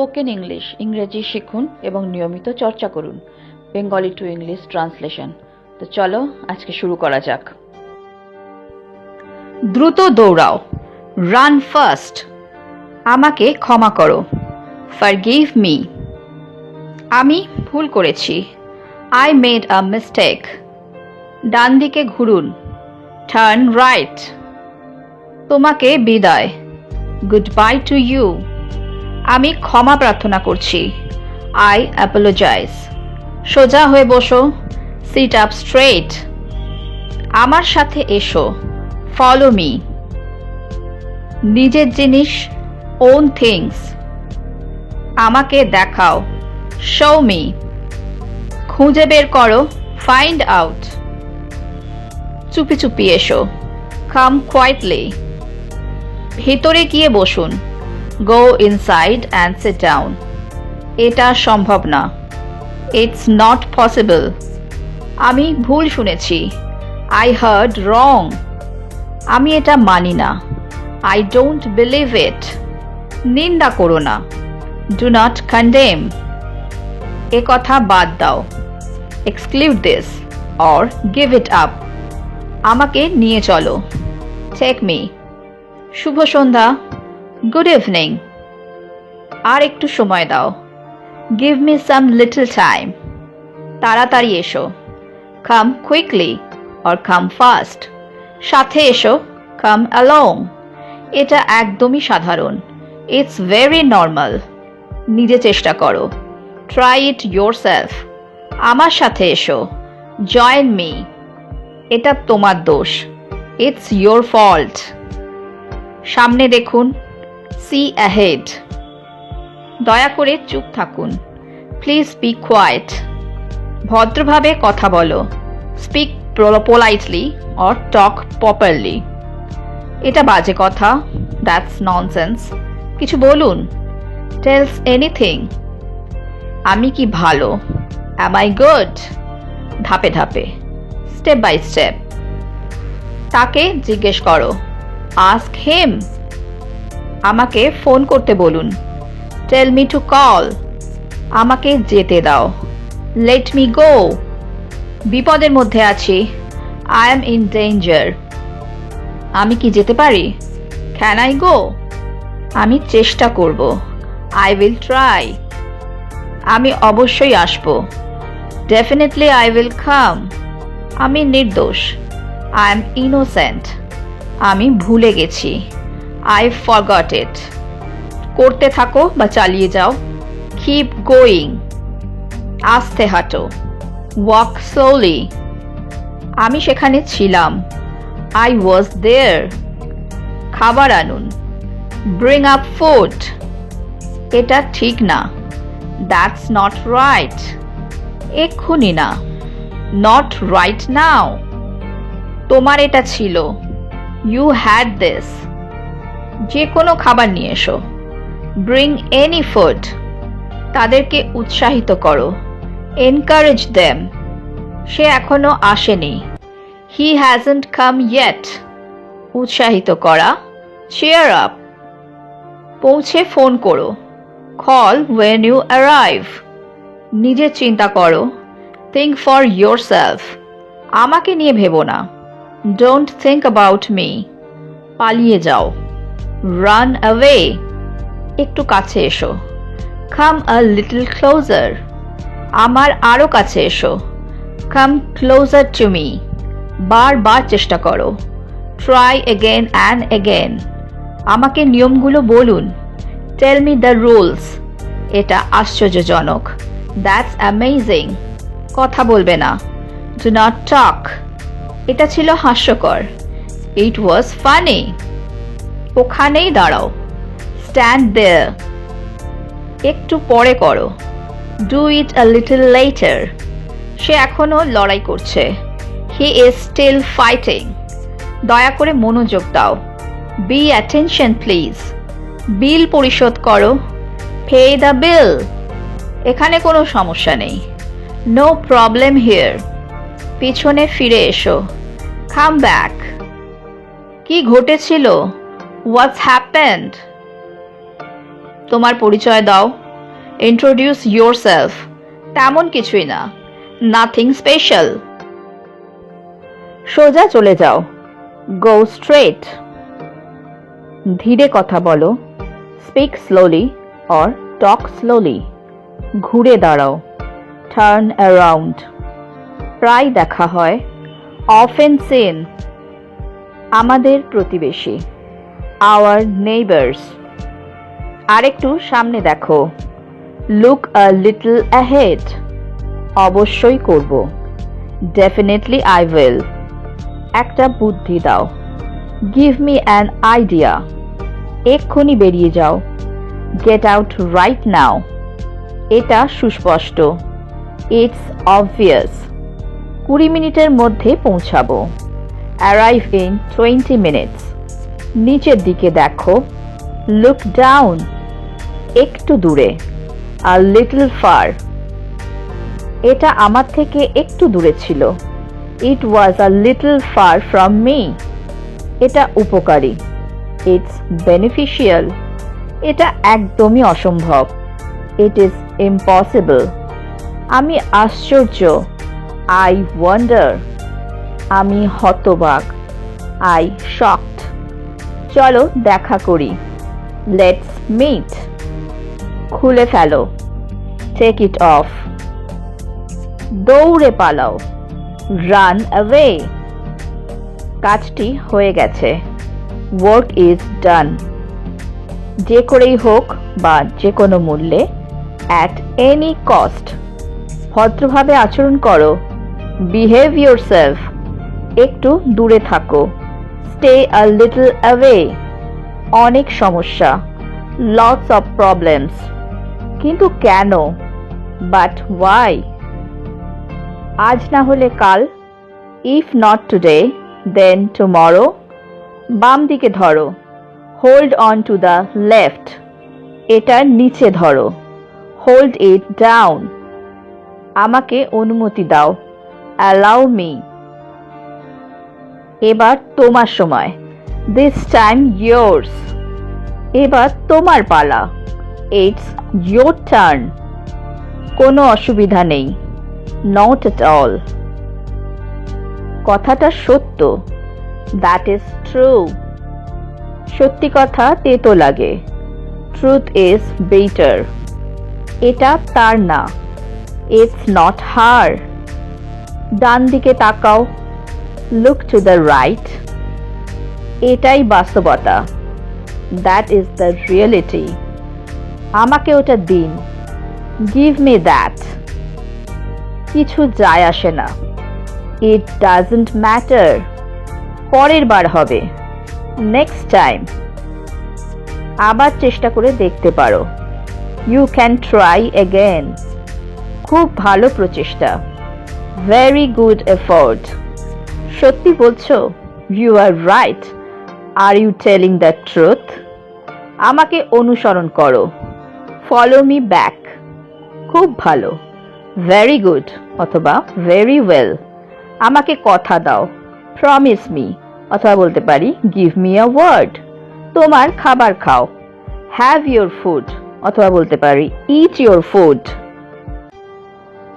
Spoken English ইংরেজি শিখুন এবং নিয়মিত চর্চা করুন। বেঙ্গলি টু ইংলিশ ট্রান্সলেশন তো চলো, আজকে শুরু করা যাক। দ্রুত দৌড়াও। রান ফার্স্ট আমাকে ক্ষমা করো। ফরগিভ মি আমি ভুল করেছি। আই মেড আ মিস্টেক ডান দিকে ঘুরুন। টার্ন রাইট তোমাকে বিদায়। গুড বাই টু ইউ আমি ক্ষমা প্রার্থনা করছি। আই অ্যাপোলোজাইজ সোজা হয়ে বসো। সিট আপ স্ট্রেট আমার সাথে এসো। ফলো মি নিজের জিনিস ওন থিংস আমাকে দেখাও। শো মি খুঁজে বের করো। ফাইন্ড আউট চুপি চুপি এসো। কাম কোয়াইটলি ভেতরে গিয়ে বসুন। Go inside and sit down এটা সম্ভব না। ইটস নট পসিবল আমি ভুল শুনেছি। আই হার্ড রং আমি এটা মানি না। আই ডোন্ট বিলিভ ইট নিন্দা করো না। ডু নট কন্ডেম এ কথা বাদ দাও। Exclude this or give it up আমাকে নিয়ে চলো। টেক মি শুভ সন্ধ্যা। গুড ইভিনিং আর একটু সময় দাও। Give me some little time তাড়াতাড়ি এসো। Come quickly or come fast সাথে এসো। কাম অ্যালং এটা একদমই সাধারণ। ইটস ভেরি নর্মাল নিজে চেষ্টা করো। ট্রাই ইট ইয়োর সেলফ আমার সাথে এসো। জয়েন মি এটা তোমার দোষ। ইটস ইয়োর ফল্ট সামনে দেখুন। See ahead. দয়া করে চুপ থাকুন। Please speak quiet. ভদ্রভাবে কথা বলো। Speak politely or talk properly এটা বাজে কথা। That's nonsense. কিছু বলুন। Tells anything. আমি কি ভালো? Am I good? ধাপে ধাপে। Step by step. তাকে জিজ্ঞেস করো। Ask him. আমাকে ফোন করতে বলুন। টেল মি টু কল আমাকে যেতে দাও। লেট মি গো বিপদের মধ্যে আছি। আই এম ইন ডেঞ্জার আমি কি যেতে পারি? ক্যান আই গো আমি চেষ্টা করব। আই উইল ট্রাই আমি অবশ্যই আসব। ডেফিনেটলি আই উইল কাম আমি নির্দোষ। আই এম ইনোসেন্ট আমি ভুলে গেছি। আই ফরগট ইট করতে থাকো বা চালিয়ে যাও। কিপ গোয়িং আস্তে হাঁটো। ওয়াক স্লোলি আমি সেখানে ছিলাম। আই ওয়াজ দেয়ার খাবার আনুন। ব্রিং আপ ফুড এটা ঠিক না। দ্যাটস নট রাইট এক্ষুনি না। নট রাইট নাও তোমার এটা ছিল। ইউ হ্যাড দিস যে কোনো খাবার নিয়ে এসো। ব্রিং এনি ফুড তাদেরকে উৎসাহিত করো। এনকারেজ দেম সে এখনও আসেনি। হি হ্যাজন্ট কাম ইয়েট উৎসাহিত করা। চেয়ার আপ পৌঁছে ফোন করো। কল ওয়েন ইউ অ্যারাইভ নিজের চিন্তা করো। থিঙ্ক ফর ইয়োর সেলফ আমাকে নিয়ে ভেবো না। ডোন্ট থিঙ্ক অ্যাবাউট মি পালিয়ে যাও। রান অ্যাওয়ে একটু কাছে এসো। কাম আ লিটল ক্লোজার আমার আরও কাছে এসো। কাম ক্লোজার টু মি বারবার চেষ্টা করো। ট্রাই এগেন অ্যান্ড এগেন আমাকে নিয়মগুলো বলুন। টেল মি দ্য রুলস এটা আশ্চর্যজনক। দ্যাটস অ্যামেজিং কথা বলবে না। ডু নট টক এটা ছিল হাস্যকর। ইট ওয়াজ ফানি ওখানেই দাঁড়াও। স্ট্যান্ড দেয়ার একটু পরে করো। Do it a little later সে এখনও লড়াই করছে। হি ইজ স্টিল ফাইটিং দয়া করে মনোযোগ দাও। বি অ্যাটেনশন প্লিজ বিল পরিশোধ করো। পে দ্য বিল এখানে কোনো সমস্যা নেই। নো প্রবলেম হিয়ার পিছনে ফিরে এসো। কাম ব্যাক কি ঘটেছিল? হোয়াটস হ্যাপেন্ড তোমার পরিচয় দাও। ইন্ট্রোডিউস ইয়োর সেলফ তেমন কিছুই না। নাথিং স্পেশাল সোজা চলে যাও। গো স্ট্রেট ধীরে কথা বলো। Speak slowly or talk slowly ঘুরে দাঁড়াও। টার্ন অ্যারাউন্ড প্রায় দেখা হয়। অফেন সেন আমাদের প্রতিবেশী। আওয়ার নেইবার্স আরেকটু সামনে দেখো। লুক আ লিটল অ্যাহেড অবশ্যই করব। ডেফিনেটলি আই উইল একটা বুদ্ধি দাও। গিভ মি অ্যান আইডিয়া এক্ষুনি বেরিয়ে যাও। গেট আউট রাইট নাও এটা সুস্পষ্ট। ইটস অবভিয়াস কুড়ি মিনিটের মধ্যে পৌঁছাবো। অ্যারাইভ ইন টোয়েন্টি মিনিটস নিচের দিকে দেখো। লুক ডাউন একটু দূরে আর লিটল ফার এটা আমার থেকে একটু দূরে ছিল। It was a little far from me এটা উপকারী। ইটস বেনিফিশিয়াল এটা একদমই অসম্ভব। ইট ইজ ইম্পসিবল আমি আশ্চর্য। আই ওয়ান্ডার আমি হতবাক। আই শকড চলো দেখা করি। লেটস মিট খুলে ফেলো। টেক ইট অফ দৌড়ে পালাও। রান অ্যাওয়ে কাজটি হয়ে গেছে। ওয়ার্ক ইজ ডান যে করেই হোক বা যে কোনো মূল্যে অ্যাট এনি কস্ট ভদ্রভাবে আচরণ করো। বিহেভ ইউর সেলফ একটু দূরে থাকো। স্টে আ লিটল অ্যাওয়ে অনেক সমস্যা লটস অফ প্রবলেমস কিন্তু কেন? বাট ওয়াই আজ না হলে কাল if not today then tomorrow বাম দিকে ধরো hold on to the left এটার নিচে ধরো হোল্ড ইট ডাউন আমাকে অনুমতি দাও অ্যালাউ মি এবার তোমার সময়। দিস টাইম ইয়োর্স এবার তোমার পালা। ইটস ইয়োর টার্ন কোনো অসুবিধা নেই। নট এট অল কথাটা সত্য। দ্যাট ইজ ট্রু সত্যি কথা তেতো লাগে। ট্রুথ ইজ বেটার এটা তার না। ইটস নট হার ডান দিকে তাকাও। লুক টু দ্য রাইট এটাই বাস্তবতা। দ্যাট ইজ দ্য রিয়েলিটি আমাকে ওটা দিন। গিভ মি দ্যাট কিছু যায় আসে না। ইট ডাজন্ট ম্যাটার পরের বার হবে। নেক্সট টাইম আবার চেষ্টা করে দেখতে পারো। ইউ ক্যান ট্রাই অ্যাগেন খুব ভালো প্রচেষ্টা। ভেরি গুড এফোর্ট সত্যি বলছো? You are right are you telling the truth আমাকে অনুসরণ করো। ফলো মি ব্যাক খুব ভালো। ভেরি গুড অথবা ভেরি ওয়েল আমাকে কথা দাও। প্রমিস মি অথবা বলতে পারি গিভ মি আ ওয়ার্ড তোমার খাবার খাও। হ্যাভ ইয়োর ফুড অথবা বলতে পারি eat your food